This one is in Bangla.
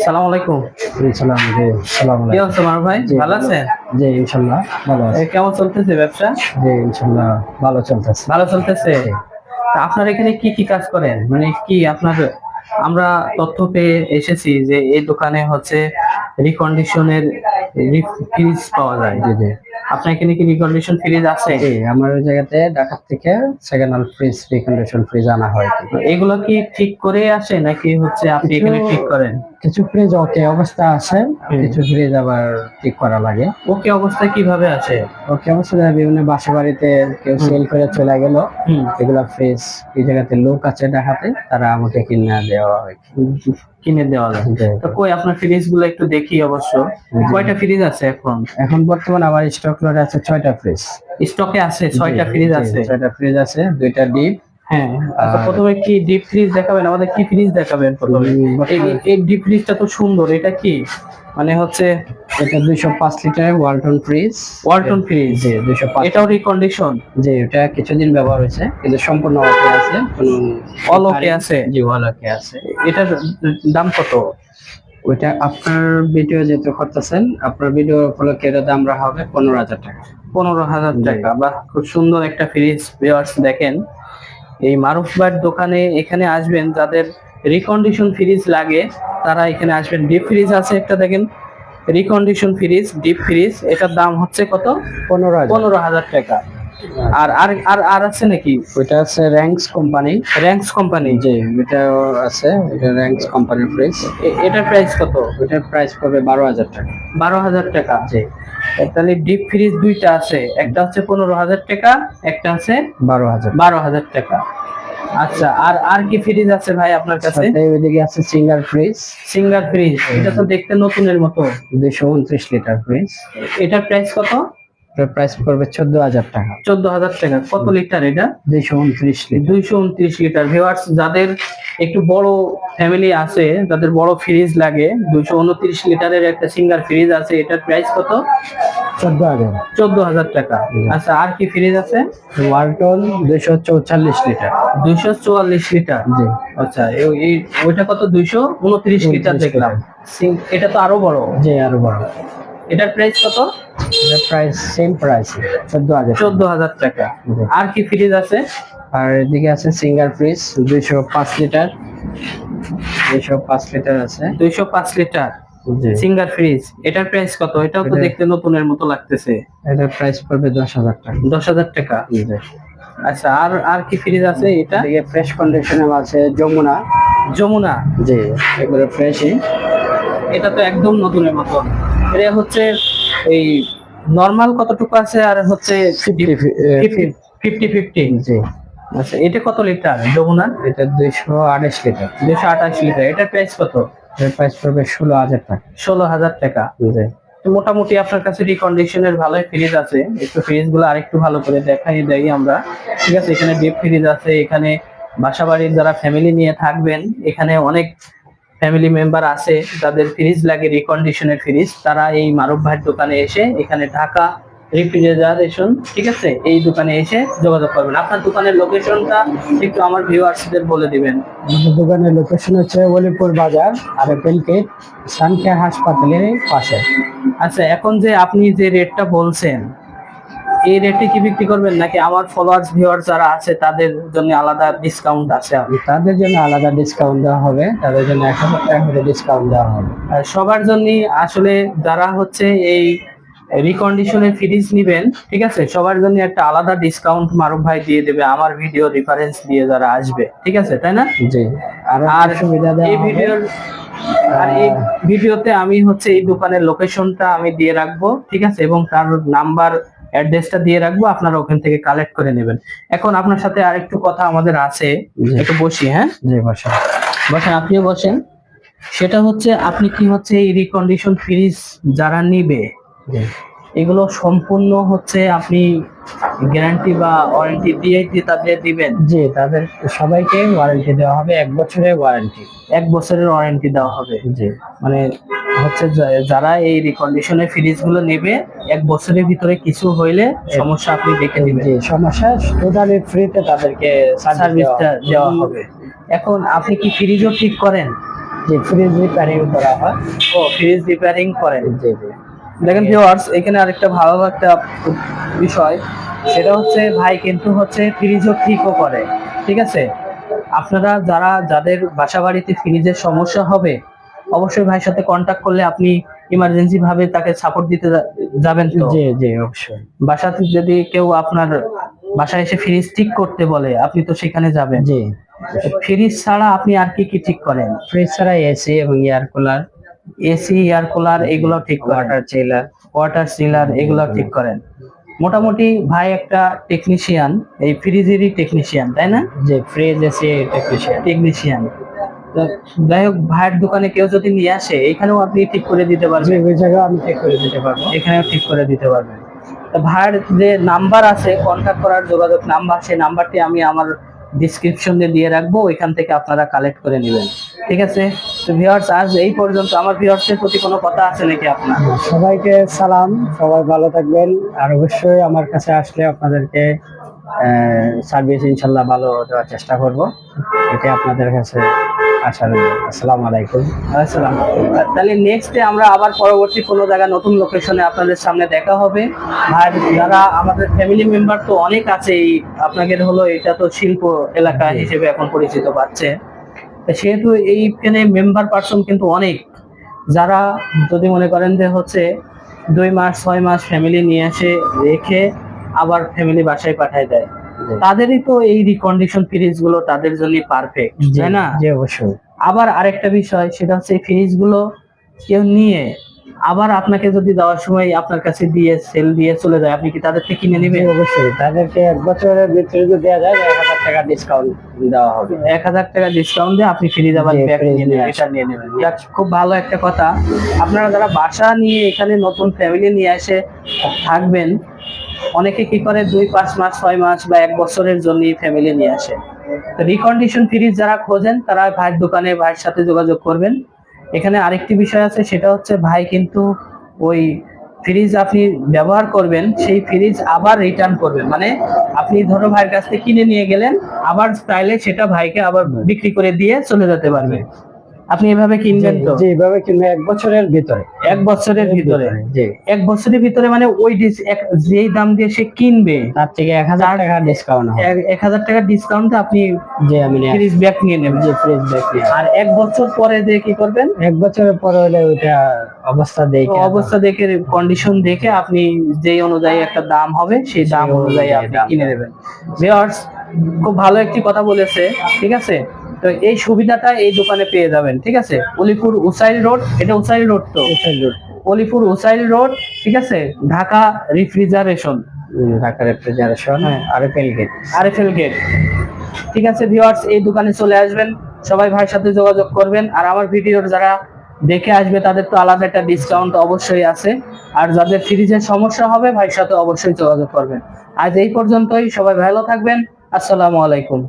সালাম আলাইকুম। সালাম জি সালাম কি অবস্থা মারুফ ভাই? ভালো আছেন? জি ইনশাল্লাহ ভালো এ, কেমন চলতেছে ব্যবসা? জি ইনশাল্লাহ ভালো চলতেছে। ভালো চলতেছে? আপনার এখানে কি কি কাজ করেন? মানে কি আপনার আমরা তথ্য পেয়ে এসেছি যে এই দোকানে হচ্ছে রিকন্ডিশনের ফ্রিজ পাওয়া যায়। জি জি। আপনার এখানে কি রিকন্ডিশন ফ্রিজ আছে? জি আমার ওই জায়গাতে ঢাকার থেকে second hand fridge recondition fridge আনা হয়। এগুলো কি ঠিক করে আসে নাকি হচ্ছে আপনি এখানে ঠিক করেন? কিছু ফ্রিজ ওকে অবস্থা আছে কিছু ফ্রিজ আবার ঠিক করা লাগে। ওকে অবস্থা কীভাবে আছে? ওকে অবস্থা বিভিন্ন বাসা বাড়িতে কেউ সেল করে চলে গেল। এগুলা ফ্রিজ এই জায়গাতে লোক আছে ঢাকাতে তারা আমাকে কিনে দেওয়া হয়। কিনে দেওয়া যায়। তো কই আপনার ফ্রিজগুলো একটু দেখি অবশ্য। কয়টা ফ্রিজ আছে এখন? এখন বর্তমানে আমার স্টক লটে আছে ছয়টা ফ্রিজ স্টকে আছে ছয়টা ফ্রিজ আছে। ছয়টা ফ্রিজ আছে দুইটা ডিপ হ্যাঁ আচ্ছা প্রথমে কি ডিপ ফ্রিজ দেখাবেন? আমাদের কি ফ্রিজ দেখাবেন প্রথমে? এই- ডিপ ফ্রিজটা তো সুন্দর এটা কি? মানে হচ্ছে এটা দুইশো পাঁচ litre Walton fridge Walton fridge G দুইশো পাঁচ। এটাও রিকন্ডিশন জি ওটা কিছুদিন ব্যবহার হয়েছে কিন্তু সম্পূর্ণ ওকে আছে কোনো All okay আছে? জি অল ওকে আছে। এটার দাম কত? ওইটা আপনার ভিডিও যেহেতু করতেছেন আপনার ভিডিও উপলক্ষে এটার দাম রাখা হবে পনেরো হাজার টাকা। পনেরো হাজার। টাকা। বা খুব সুন্দর একটা ফ্রিজ ভিউয়ার্স দেখেন। এই মারুফ ভাইয়ের দোকানে এখানে আসবেন যাদের রিকন্ডিশন ফ্রিজ লাগে তারা এখানে আসবেন। ডিপ ফ্রিজ আছে একটা দেখেন। রিকন্ডিশন ফ্রিজ ডিপ ফ্রিজ এটার দাম হচ্ছে কত? পনেরো পনেরো হাজার টাকা। আর আর আর আর আছে নাকি? ওইটা আছে র্যাঙ্কস কোম্পানি র্যাঙ্কস কোম্পানি জি ওইটাও আছে এটা র্যাঙ্কস কোম্পানির ফ্রিজ এটার প্রাইস কত? ওইটার প্রাইস পড়বে বারো হাজার টাকা। বারো হাজার টাকা জি। তাহলে ডিপ ফ্রিজ দুইটা আছে। একটা হচ্ছে পনেরো হাজার টাকা একটা আছে বারো হাজার। বারো হাজার টাকা। আচ্ছা আর আর কি ফ্রিজ আছে ভাই আপনার কাছে? ওইদিকে আছে সিঙ্গার ফ্রিজ সিঙ্গার ফ্রিজ এটা তো দেখতে নতুনের মতো। দুইশো উনত্রিশ লিটার ফ্রিজ এটার প্রাইস কত? প্রাইস পড়বে চোদ্দ হাজার টাকা। চোদ্দ হাজার টাকা। কত লিটার এটা? দুইশো উনত্রিশ দুইশো উনত্রিশ লিটার ভিওয়ার্স যাদের একটু বড় ফ্যামিলি আছে যাদের বড় ফ্রিজ লাগে দুইশো উনত্রিশ লিটারের একটা সিঙ্গার ফ্রিজ আছে এটার প্রাইস কত? চোদ্দ হাজার চোদ্দ হাজার টাকা আচ্ছা আর কি ফ্রিজ আছে? ওয়ালটন দুইশো চৌচল্লিশ লিটার দুইশো চুয়াল্লিশ লিটার জি। আচ্ছা এই- ওইটা কত? দুইশো উনত্রিশ লিটার 29 দেখলাম। এটা তো আরও বড়। জি আরও বড়। এটার প্রাইস কত? প্রাইস সেম প্রাইস চোদ্দ হাজার চোদ্দ হাজার টাকা। জি। আর কি ফ্রিজ আছে? আর এদিকে আছে সিঙ্গার ফ্রিজ দুইশো পাঁচ লিটার দুইশো পাঁচ লিটার আছে। দুইশো পাঁচ লিটার জি। সিঙ্গার ফ্রিজ এটার প্রাইস কত? এটাও তো দেখতে নতুনের মতো লাগতেছে। এটার প্রাইস পড়বে দশ হাজার টাকা। দশ হাজার টাকা? আচ্ছা আর আর কি ফ্রিজ আছে এটা? এদিকে ফ্রেশ কন্ডিশনে আছে যমুনা। যমুনা? জি এগুলো ফ্রেশই এটা তো একদম নতুনের মতো। এটা হচ্ছে এই নর্মাল কতটুকু আছে আর হচ্ছে ফিফটি ফিফটি জি। আচ্ছা এটা কত লিটার যমুনার এটা দুইশো আঠাশ লিটার দুশো আঠাশ লিটার এটার প্রাইস কত? এর প্রাইস পড়বে ষোলো হাজার টাকা। ষোলো হাজার টাকা। জি। মোটামুটি আপনার কাছে রিকন্ডিশনের ভালোই ফ্রিজ আছে। একটু ফ্রিজগুলো আরেকটু ভালো করে দেখাই দেই আমরা। ঠিক আছে এখানে ডিপ ফ্রিজ আছে এখানে বাসাবাড়ির যারা ফ্যামিলি নিয়ে থাকবেন এখানে অনেক ফ্যামিলি মেম্বার আছে যাদের ফ্রিজ লাগে রিকন্ডিশনের ফ্রিজ তারা এই মারুফ ভাইয়ের দোকানে এসে এখানে ঢাকা রেফ্রিজারেশন ঠিক আছে? এই দোকানে এসে যোগাযোগ করবেন। আপনার দোকানের লোকেশনটা একটু আমার ভিউয়ার্সদের বলে দিবেন। আমাদের দোকানের লোকেশন হচ্ছে অলিপুর বাজার আর পেলকেট সানকেয়ার হাসপাতালের পাশে। আচ্ছা এখন যে আপনি যে রেটটা বলছেন এই রেটে কি বিক্রি করবেন? নাকি আমার ফলোয়ার্স ভিউয়ার যারা আছে তাদের জন্য আলাদা ডিসকাউন্ট আছে? তাদের জন্য আলাদা ডিসকাউন্ট দেওয়া হবে। তাদের জন্য করে ডিসকাউন্ট দেওয়া হবে। আর সবার জন্য আসলে যারা হচ্ছে এই রিকন্ডিশনের ফ্রিজ নিবেন ঠিক আছে? সবার জন্য একটা আলাদা ডিসকাউন্ট মারুফ ভাই দিয়ে দেবে আমার ভিডিও রেফারেন্স দিয়ে যারা আসবে ঠিক আছে? তাই না? জি। আর সুবিধা এই ভিডিওর আর এই ভিডিওতে আমি হচ্ছে এই দোকানের লোকেশনটা আমি দিয়ে রাখব ঠিক আছে? এবং তার নাম্বার অ্যাড্রেসটা দিয়ে রাখব আপনারা ওখান থেকে কালেক্ট করে নেবেন। এখন আপনার সাথে আরেকটু কথা আমাদের আছে একটু বসি হ্যাঁ? জি বসেন। বসেন আপনিও বসেন। সেটা হচ্ছে আপনি কি হচ্ছে এই রিকন্ডিশন ফ্রিজ যারা নিবে এগুলো সম্পূর্ণ হচ্ছে আপনি গ্যারান্টি বা ওয়ারেন্টি দিয়ে তাদের দিবেন। জি তাদের সবাইকে ওয়ারেন্টি দেওয়া হবে এক বছরের ওয়ারেন্টি এক বছরের ওয়ারেন্টি দেওয়া হবে। জি। মানে হচ্ছে যারা এই রিকন্ডিশনের ফ্রিজগুলো নেবে এক বছরের ভিতরে কিছু হইলে সমস্যা আপনি দেখে নেবেন। জি সমস্যা টোটালি ফ্রিতে তাদেরকে সার্ভিসটা দেওয়া হবে। এখন আপনি কি ফ্রিজও ঠিক করেন? জি ফ্রিজ রিপেয়ারিং করা হয়। ও ফ্রিজ রিপেয়ারিং করেন। জি জি। দেখেন ভিউয়ার্স এখানে আরেকটা ভালো একটা বিষয় সেটা হচ্ছে ভাই কিন্তু হচ্ছে ফ্রিজও ঠিকও করে ঠিক আছে? আপনারা যারা যাদের বাসা বাড়িতে ফ্রিজের সমস্যা হবে অবশ্যই ভাইয়ের সাথে কন্ট্যাক্ট করলে আপনি ইমার্জেন্সি ভাবে তাকে সাপোর্ট দিতে যাবেন তো? জি জি অবশ্যই। বাসাতে যদি কেউ আপনার বাসায় এসে ফ্রিজ ঠিক করতে বলে আপনি তো সেখানে যাবেন। জি। ফ্রিজ ছাড়া আপনি আর কি কি ঠিক করেন? ফ্রিজ ছাড়া এসি এবং air cooler AC air cooler এগুলো ঠিক করেন। ওয়াটার চিলার ওয়াটার সিলার এগুলো ঠিক করেন। মোটামুটি ভাই একটা টেকনিশিয়ান এই ফ্রিজেরই টেকনিশিয়ান তাই না? জি ফ্রিজ এসি টেকনিশিয়ান টেকনিশিয়ান যাই হোক ভাইয়ের দোকানে কেউ যদি নিয়ে আসে এখানেও আপনি ঠিক করে দিতে পারবেন। ওই জায়গায় আমি ঠিক করে দিতে পারব। এখানেও ঠিক করে দিতে পারবেন। তা ভাইয়ের যে নাম্বার আছে কন্ট্যাক্ট করার যোগাযোগ নাম্বার সেই নাম্বারটি আমি আমার ডিসক্রিপশনে দিয়ে রাখব। ওইখান থেকে আপনারা কালেক্ট করে নেবেন। ঠিক আছে? ভিউয়ার্স আজ এই পর্যন্ত আমার ভিউয়ার্সের প্রতি কোনো কথা আছে নাকি আপনার? সবাইকে সালাম সবাই ভালো থাকবেন। আর অবশ্যই আমার কাছে আসলে আপনাদেরকে সার্ভিস ইনশাল্লাহ ভালো দেওয়ার চেষ্টা করব। এটা আপনাদের কাছে আসসালামু আলাইকুম। আসসালাম তাহলে নেক্সট আমরা আবার পরবর্তী কোনো জায়গা নতুন লোকেশনে আপনাদের সামনে দেখা হবে। আর যারা আমাদের ফ্যামিলি মেম্বার তো অনেক আছে এই আপনাদের হলো এটা তো শিল্প এলাকা হিসেবে এখন পরিচিত পাচ্ছে। সেহেতু এইখানে মেম্বার পার্সন কিন্তু অনেক। যারা যদি মনে করেন যে হচ্ছে দুই মাস ছয় মাস ফ্যামিলি নিয়ে এসে রেখে আবার ফ্যামিলি বাসায় পাঠায় দেয়। তাদেরই তো এই রিকন্ডিশন ফ্রিজগুলো তাদের জন্য পারফেক্ট তাই না? অবশ্যই। আবার আরেকটা বিষয় সেটা হচ্ছে ফ্রিজগুলো কেউ নিয়ে আবার আপনাকে যদি দেওয়ার সময় আপনার কাছে দিয়ে সেল দিয়ে চলে যায় আপনি কি তাদের থেকে কিনে নেবেন? অবশ্যই। তাদেরকে এক বছরের ভিতরে যদি দেওয়া যায় এক হাজার টাকা ডিসকাউন্ট দেওয়া হবে। এক হাজার টাকা ডিসকাউন্ট দিয়ে আপনি ফ্রিজ আবার ব্যাগ নিয়ে নেবেন এটা নিয়ে নেবেন। খুব ভালো একটা কথা। আপনারা যারা বাসা নিয়ে এখানে নতুন ফ্যামিলি নিয়ে এসে থাকবেন অনেকে কি করে দুই পাঁচ মাস ছয় মাস বা এক বছরের জন্য ফ্যামিলি নিয়ে আসে। রিকন্ডিশন ফ্রিজ যারা খোঁজেন তারা ভাইয়ের দোকানে ভাইয়ের সাথে যোগাযোগ করবেন। এখানে আরেকটি বিষয় আছে, সেটা হচ্ছে ভাই কিন্তু ওই ফ্রিজ আপনি ব্যবহার করবেন, সেই ফ্রিজ আবার রিটার্ন করবেন। মানে আপনি ধরো ভাইয়ের কাছ থেকে কিনে নিয়ে গেলেন, আবার চাইলে সেটা ভাইকে আবার বিক্রি করে দিয়ে চলে যেতে পারবে। আপনি এভাবে কিনবেন তো? জি এইভাবে কিনবে এক বছরের ভিতরে। এক বছরের ভিতরে? জি। এক বছরের ভিতরে মানে ওই ডিস- এক- যেই দাম দিয়ে সে কিনবে তার থেকে এক হাজার টাকা ডিসকাউন্ট হবে। এক- হাজার টাকার ডিসকাউন্টে আপনি জি আমি ফ্রিজ ব্যাগ নিয়ে নেবেন। জি ফ্রিজ ব্যাগ নিয়ে আর এক বছর পরে যে কি করবেন? এক বছরের পরে হলে ওইটা অবস্থা দেখে অবস্থা দেখে কন্ডিশন দেখে আপনি যেই অনুযায়ী একটা দাম হবে সেই দাম অনুযায়ী অনুযায়ী আপনি কিনে নেবেন। ভিউয়ার্স খুব ভালো একটি কথা বলেছে ঠিক আছে? তো এই সুবিধাটা এই দোকানে পেয়ে যাবেন ঠিক আছে? অলিপুর উসাইল রোড এটা উসাইল রোড তো? অলিপুর উসাইল রোড ঠিক আছে? ঢাকা রিফ্রিজারেশন। ঢাকা রেফ্রিজারেশন হ্যাঁ। আর গেট। RFL gate. ঠিক আছে ভিউয়ার্স এই দোকানে চলে আসবেন সবাই ভাইয়ের সাথে যোগাযোগ করবেন আর আমার ভিডিওর যারা দেখে আসবে তাদের তো আলাদা একটা ডিসকাউন্ট অবশ্যই আছে। আর যাদের ফ্রিজের সমস্যা হবে ভাইয়ের সাথে অবশ্যই যোগাযোগ করবেন। আজ এই পর্যন্তই সবাই ভালো থাকবেন আসসালামু আলাইকুম।